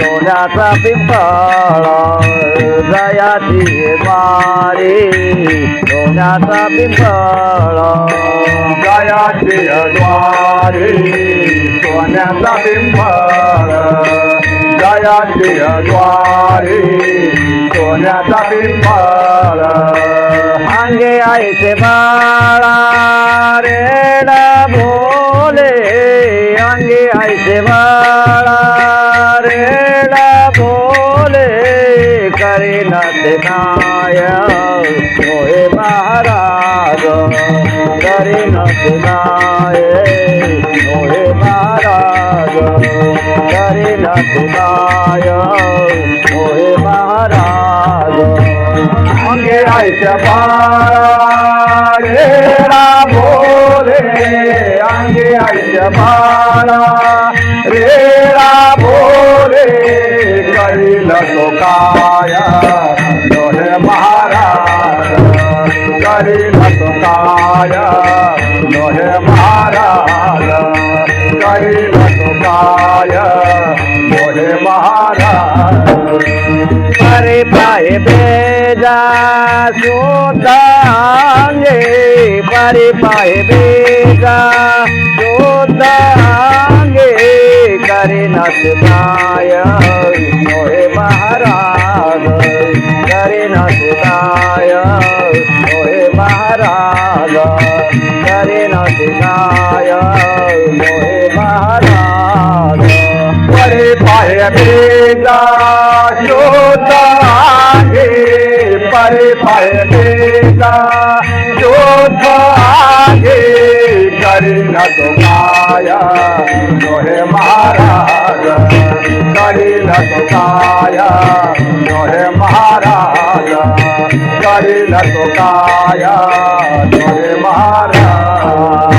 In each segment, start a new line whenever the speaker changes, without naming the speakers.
सोन्याचा पिंपळा जयाची द्वारे सोन्याचा पिंपळा
जयाची द्वारे सोन्याचा पिंपळ जयाची द्वारे सोन्याचा पिंपळ.
अंगे आईचे बाळा નથનાય મોહે મહારાજ હરે નથનાય મોહે મહારાજ હરે નથનાય મોહે મહારાજ અંગે આય પાડે રામો રે અંગે આય तो
काया दोहे महाराज करील तो काया महाराज करील तो काया महाराज।
परे पाय बेजा सुतांगे परे पाय बेजा सुतांगे करे ओहे મહારાજ કરે ન ओहे ઓહે મહારાજ કરે ओहे महाराज
ઓહે મહારાજ વરે પાય બેદા જોતા હે પરે પાય બેદા જોતા હે तो काया दोहे महाराज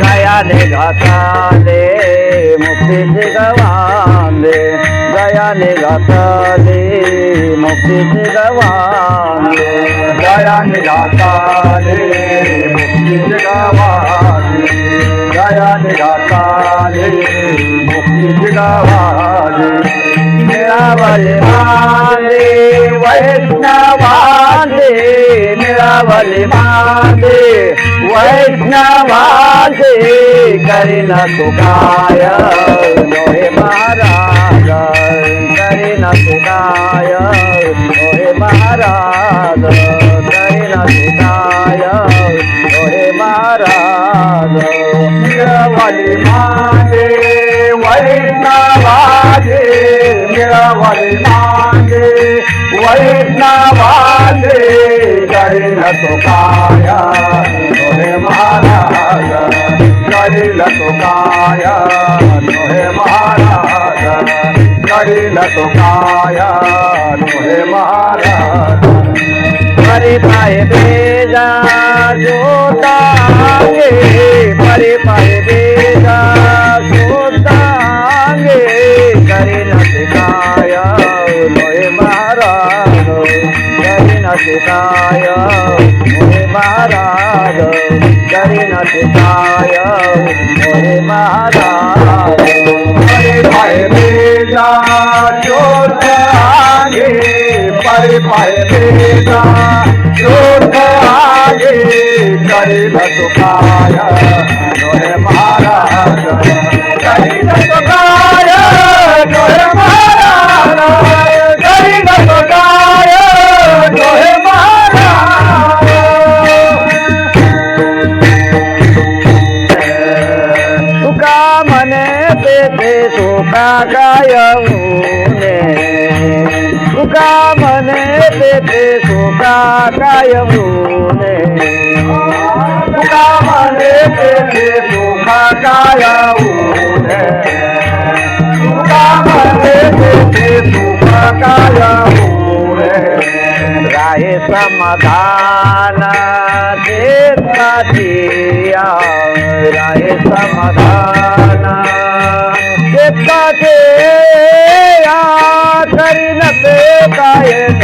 दयाने घाताले मुक्तीचे गवांदे दयाने घाताले मुक्तीचे गवांदे
दया निघाताले मुक्तीचे गावाले दया निघाताले मुक्तीचे गावाले
मिळावले मांदे वैष्णवांदे निरावले मांदे वैष्णवांदे करीन सुखाय लोहे महाराज करीन सुखाय लोहे महाराज करीन सुखाय लोहे महाराज
निरावले मागे तो काया दोहे महाराज करील तो काया दोहे महाराज करील तो काया दोहे महाराज।
परे पाए बेजा जोतांगे परे पाय
परे बेजा शोध आगे परे पाय बेजा शोध आगे करील तो
तुका काय ऊने तुका
म्हणे तेथे सुखा काय ऊने तुका म्हणे तेथे सुख काय ऊने
समाधान चेताची राहे समाधान चेताचे या करी नसे काय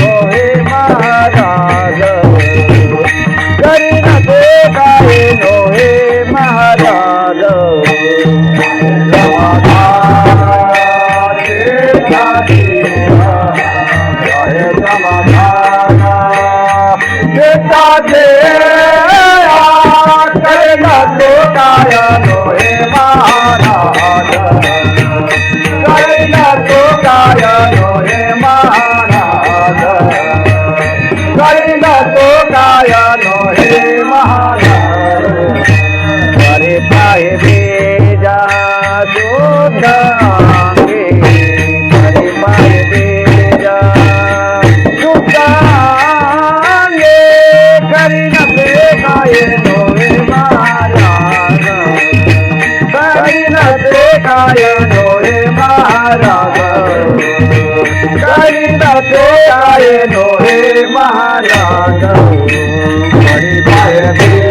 गायनो हे महाराज.
गायनो
गायनो રે મહારાજ હરિભાઈ